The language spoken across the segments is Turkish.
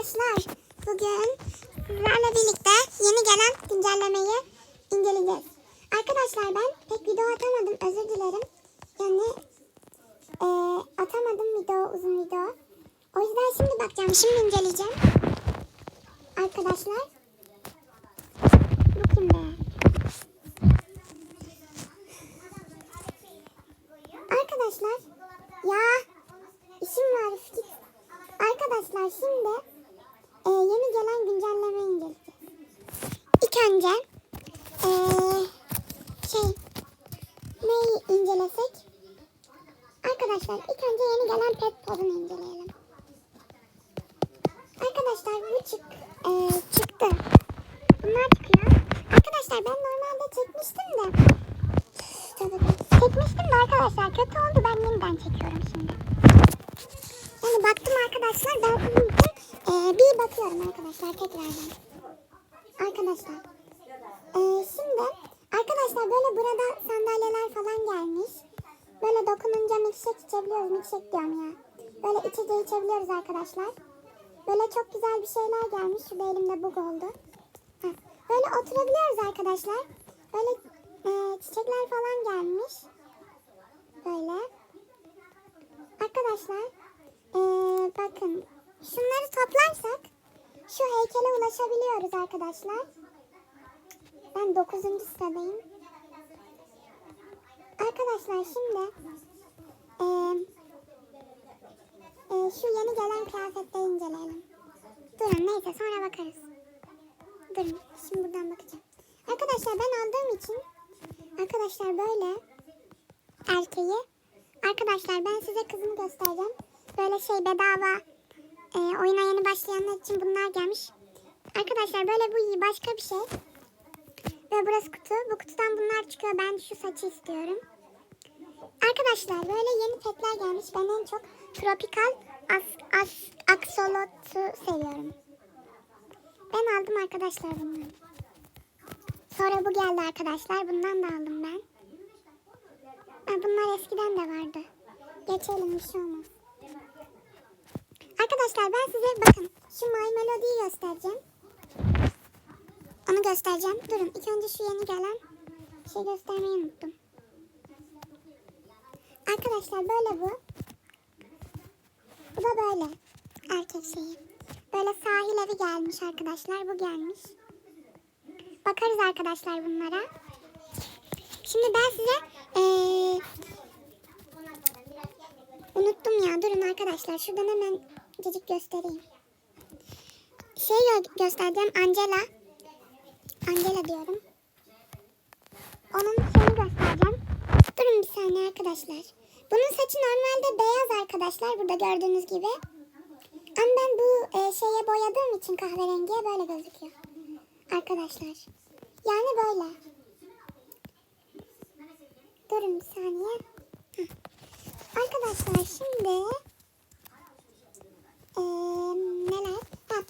arkadaşlar. Bugün sizlerle birlikte yeni gelen güncellemeyi inceleyeceğiz. Arkadaşlar ben pek video atamadım. Özür dilerim. Yani e, atamadım video, uzun video. O yüzden şimdi bakacağım. Şimdi inceleyeceğim. Arkadaşlar. Kim be? Arkadaşlar. Ya işim var. Arkadaşlar şimdi gelen güncelleme inceleyeceğiz. İlk önce e, şey neyi incelesek? Arkadaşlar ilk önce yeni gelen pet pozunu inceleyelim. Arkadaşlar bu çık, e, çıktı. Bunlar çıkıyor. Arkadaşlar ben normalde çekmiştim de. Çekmiştim de arkadaşlar kötü oldu. Ben yeniden çekiyorum şimdi. Yani baktım arkadaşlar ben sizin için e, bir bakıyorum arkadaşlar tekrardan. Arkadaşlar. E, şimdi arkadaşlar böyle burada sandalyeler falan gelmiş. Böyle dokununca milkshake içebiliyoruz. Milkshake diyorum ya. Böyle içeceği içebiliyoruz arkadaşlar. Böyle çok güzel bir şeyler gelmiş. Şurada elimde bug oldu. Heh. Böyle oturabiliyoruz arkadaşlar. Böyle e, çiçekler falan gelmiş. Böyle. Arkadaşlar ee, bakın şunları toplarsak şu heykele ulaşabiliyoruz arkadaşlar. Ben 9. sıradayım. Arkadaşlar şimdi ee, ee, şu yeni gelen kıyafetleri inceleyelim. Durun neyse sonra bakarız. Durun şimdi buradan bakacağım. Arkadaşlar ben aldığım için arkadaşlar böyle erkeği Arkadaşlar ben size kızımı göstereceğim. Böyle şey bedava e, oyuna yeni başlayanlar için bunlar gelmiş. Arkadaşlar böyle bu başka bir şey. Ve burası kutu. Bu kutudan bunlar çıkıyor. Ben şu saçı istiyorum. Arkadaşlar böyle yeni petler gelmiş. Ben en çok Tropical as, as, Axolot'u seviyorum. Ben aldım arkadaşlar bunları. Sonra bu geldi arkadaşlar. Bundan da aldım ben. Bunlar eskiden de vardı. Geçelim bir şey olmaz. Arkadaşlar ben size bakın şu My Melody'yi göstereceğim. Onu göstereceğim. Durun ilk önce şu yeni gelen şey göstermeyi unuttum. Arkadaşlar böyle bu. Bu da böyle. Erkek şeyi. Böyle sahil evi gelmiş arkadaşlar. Bu gelmiş. Bakarız arkadaşlar bunlara. Şimdi ben size ee, unuttum ya. Durun arkadaşlar. Şuradan hemen cicik göstereyim. Şey gö- göstereceğim. Angela. Angela diyorum. Onun şeyini göstereceğim. Durun bir saniye arkadaşlar. Bunun saçı normalde beyaz arkadaşlar. Burada gördüğünüz gibi. Ama ben bu e, şeye boyadığım için kahverengiye böyle gözüküyor. Arkadaşlar. Yani böyle. Durun bir saniye. Heh. Arkadaşlar şimdi neler? Heh.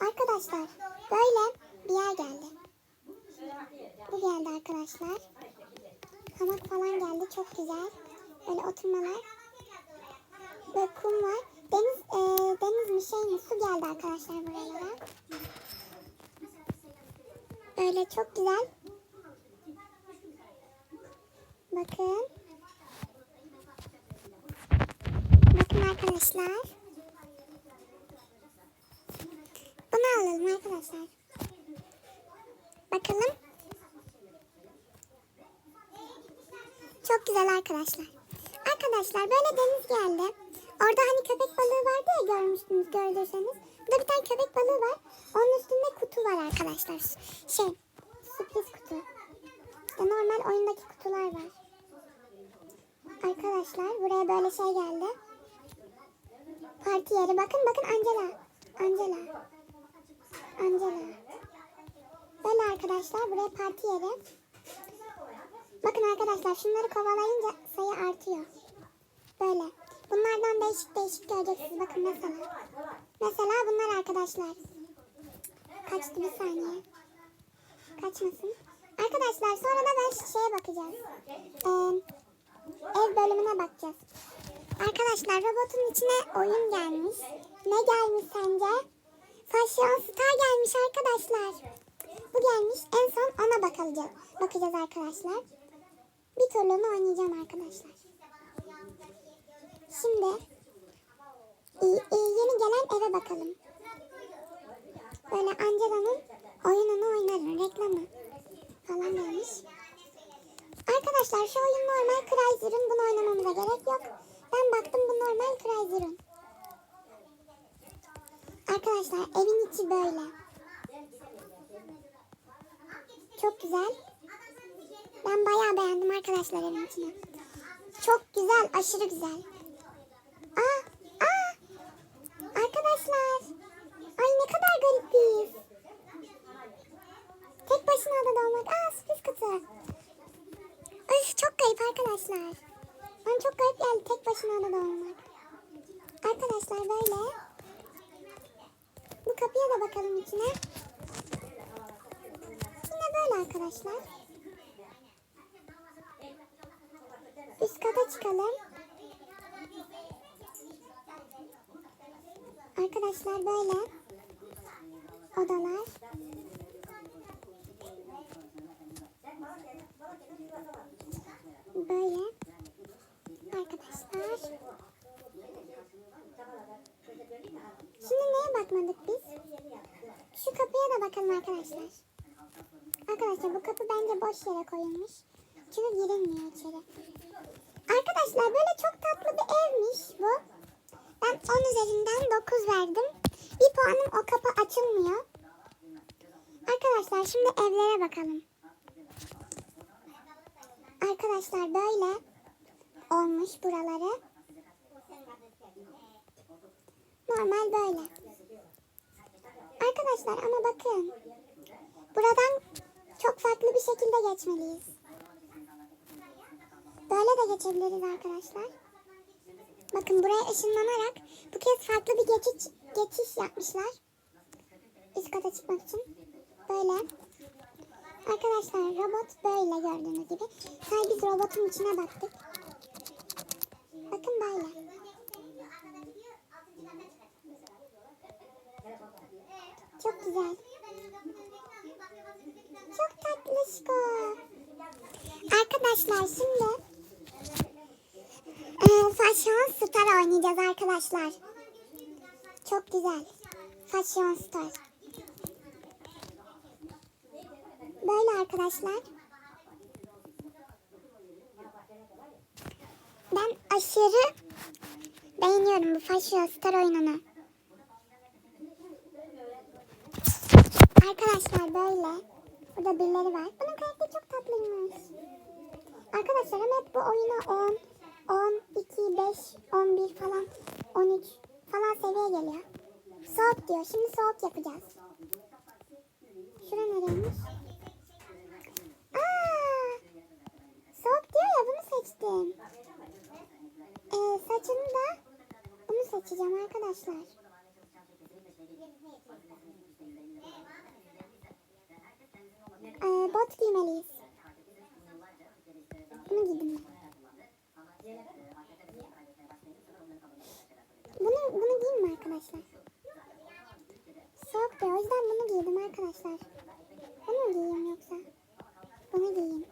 Arkadaşlar böyle bir yer geldi. Bu geldi arkadaşlar. Hamak falan geldi. Çok güzel. Böyle oturmalar. Böyle kum var. Deniz, eee deniz mi şey mi? Su geldi arkadaşlar buralara. Böyle çok güzel. Bakın. Bakın arkadaşlar. Bunu alalım arkadaşlar. Bakalım. Çok güzel arkadaşlar. Arkadaşlar böyle deniz geldi. Orada hani köpek balığı vardı ya görmüştünüz gördüyseniz. Burada bir tane köpek balığı var. Onun üstünde kutu var arkadaşlar. Şey sürpriz kutu. İşte normal oyundaki kutular var. Arkadaşlar buraya böyle şey geldi. Parti yeri. Bakın bakın Angela. Angela. Angela. Böyle arkadaşlar buraya parti yeri. Bakın arkadaşlar şunları kovalayınca sayı artıyor. Böyle. Bunlardan değişik değişik göreceksiniz. Bakın mesela. Mesela bunlar arkadaşlar. Kaçtı bir saniye. Kaçmasın. Arkadaşlar sonra da ben şeye bakacağız. Ee, ev bölümüne bakacağız. Arkadaşlar robotun içine oyun gelmiş. Ne gelmiş sence? Fashion Star gelmiş arkadaşlar. Bu gelmiş. En son ona bakacağız. Bakacağız arkadaşlar. Bir turluğunu oynayacağım arkadaşlar. Şimdi e, e, yeni gelen eve bakalım. Böyle Angela'nın oyununu oynarım. Reklamı falan gelmiş. Arkadaşlar şu oyun normal Cry Zero. Bunu oynamamıza gerek yok. Ben baktım bu normal Cry Zero. Arkadaşlar evin içi böyle. Çok güzel. Ben bayağı beğendim arkadaşlar evin içini. Çok güzel, aşırı güzel. Aa, aa. Arkadaşlar. Ay ne kadar garip. Tek başına adada olmak. Aa sürpriz kutu. Öf çok garip arkadaşlar. Bana çok garip geldi tek başına adada olmak. Arkadaşlar böyle. Kapıya da bakalım içine. Yine böyle arkadaşlar. Üst kata çıkalım. Arkadaşlar böyle odalar. Böyle arkadaşlar. Şimdi neye bakmadık biz? Şu kapıya da bakalım arkadaşlar. Arkadaşlar bu kapı bence boş yere koyulmuş. Çünkü girilmiyor içeri. Arkadaşlar böyle çok tatlı bir evmiş bu. Ben 10 üzerinden 9 verdim. Bir puanım o kapı açılmıyor. Arkadaşlar şimdi evlere bakalım. Arkadaşlar böyle olmuş buraları. Normal böyle. Arkadaşlar ama bakın. Buradan çok farklı bir şekilde geçmeliyiz. Böyle de geçebiliriz arkadaşlar. Bakın buraya ışınlanarak bu kez farklı bir geçiş, geçiş yapmışlar. Üst kata çıkmak için. Böyle. Arkadaşlar robot böyle gördüğünüz gibi. Sadece biz robotun içine baktık. Bakın böyle. Çok güzel. Çok tatlışko. Arkadaşlar şimdi e, Fashion Star oynayacağız arkadaşlar. Çok güzel. Fashion Star. Böyle arkadaşlar. Ben aşırı beğeniyorum bu Fashion Star oyununu. Arkadaşlar böyle. Burada birileri var. Bunun karakteri çok tatlıymış. Arkadaşlar ama hep bu oyuna 10, 10, 2, 5, 11 falan, 13 falan seviye geliyor. Soğuk diyor. Şimdi soğuk yapacağız. Şura nereymiş? Aa, soğuk diyor ya bunu seçtim. Ee, saçını da bunu seçeceğim arkadaşlar. Bot giymeliyiz. Bunu giydim. Bunu, bunu giyeyim mi arkadaşlar? Soğuk diyor. O yüzden bunu giydim arkadaşlar. Bunu mu giyeyim yoksa? Bunu giyeyim.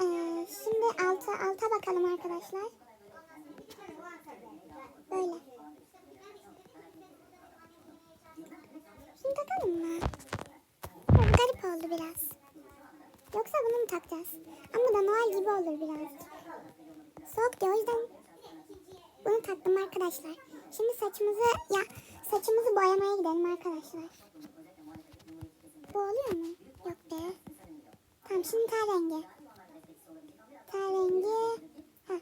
Ee, şimdi alta, alta bakalım arkadaşlar. Böyle. Takalım mı? Garip oldu biraz. Yoksa bunu mu takacağız? Ama da Noel gibi olur biraz. Soğuk diyor o yüzden bunu taktım arkadaşlar. Şimdi saçımızı ya saçımızı boyamaya gidelim arkadaşlar. Bu oluyor mu? Yok be. Tamam şimdi ten rengi. Ten rengi. Heh.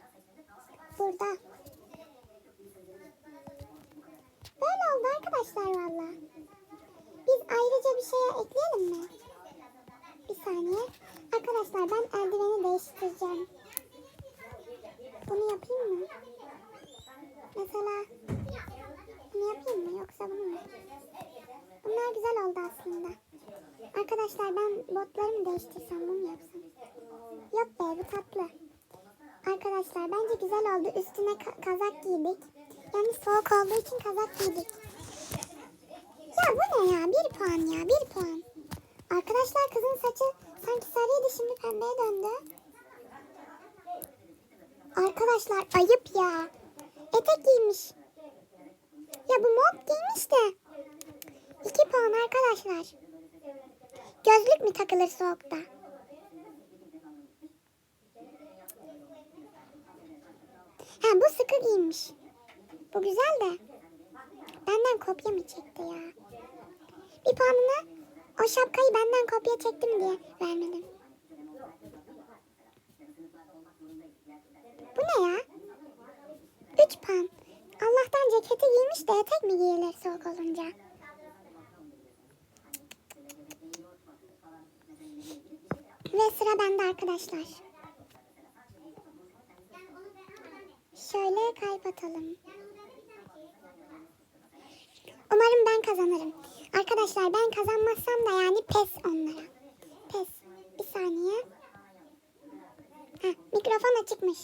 Burada. Böyle oldu arkadaşlar valla. Biz ayrıca bir şeye ekleyelim mi? Bir saniye. Arkadaşlar ben eldiveni değiştireceğim. Bunu yapayım mı? Mesela bunu yapayım mı yoksa bunu mu? Bunlar güzel oldu aslında. Arkadaşlar ben botlarımı değiştirsem bunu yapsam? Yok be bu tatlı. Arkadaşlar bence güzel oldu. Üstüne ka- kazak giydik. Yani soğuk olduğu için kazak giydik. Ya bu ne ya? Bir puan ya. Bir puan. Arkadaşlar kızın saçı sanki sarıydı şimdi pembeye döndü. Arkadaşlar ayıp ya. Etek giymiş. Ya bu mont giymiş de. İki puan arkadaşlar. Gözlük mü takılır soğukta? Ha bu sıkı giymiş. Bu güzel de. Benden kopya mı çekti ya? Bir puanını o şapkayı benden kopya çektim diye vermedim. Bu ne ya? Üç puan. Allah'tan ceketi giymiş de etek mi giyilir soğuk olunca? Ve sıra bende arkadaşlar. Şöyle kalp. Umarım ben kazanırım. Arkadaşlar ben kazanmazsam da yani pes onlara. Pes. Bir saniye. Heh, mikrofon açıkmış.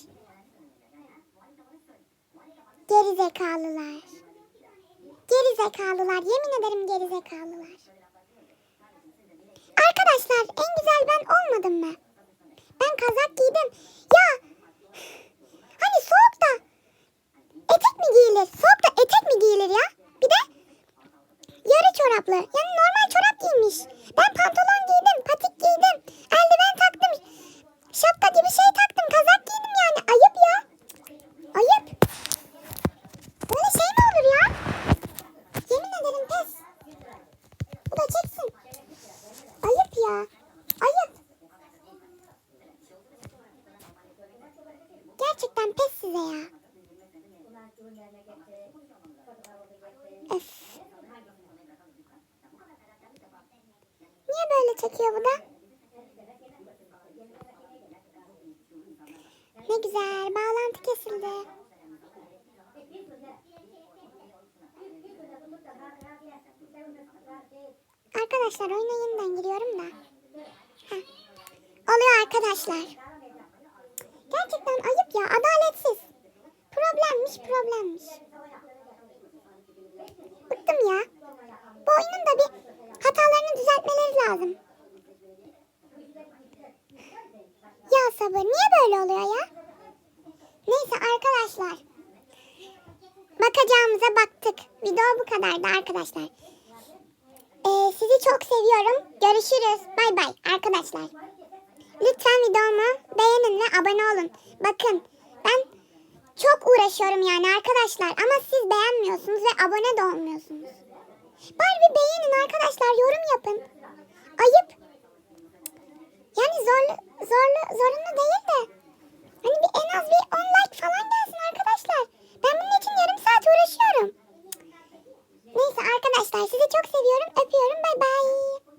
Geri zekalılar. Geri zekalılar. Yemin ederim geri zekalılar. Arkadaşlar en güzel ben olmadım mı? Ben kazak giydim. Ya hani soğukta etek mi giyilir? Soğukta etek mi giyilir ya? Yarı çoraplı. Yani normal çorap giymiş. Ben pantolon giydim, patik giydim, eldiven taktım, şapka gibi şey taktım, kazak giydim yani. Ayıp ya. Ayıp. Böyle şey mi olur ya? Yemin ederim pes. Bu da çeksin. Ayıp ya. Ayıp. Gerçekten pes size ya. Öf. Böyle çekiyor bu da? Ne güzel. Bağlantı kesildi. Arkadaşlar oyuna yeniden giriyorum da. Heh. Oluyor arkadaşlar. Gerçekten ayıp ya. Adaletsiz. Problemmiş problemmiş. bakın ben çok uğraşıyorum yani arkadaşlar ama siz beğenmiyorsunuz ve abone de olmuyorsunuz. Bari bir beğenin arkadaşlar yorum yapın. Ayıp. Yani zorlu, zorlu, zorunlu değil de. Hani bir en az bir 10 like falan gelsin arkadaşlar. Ben bunun için yarım saat uğraşıyorum. Neyse arkadaşlar sizi çok seviyorum. Öpüyorum. Bay bay.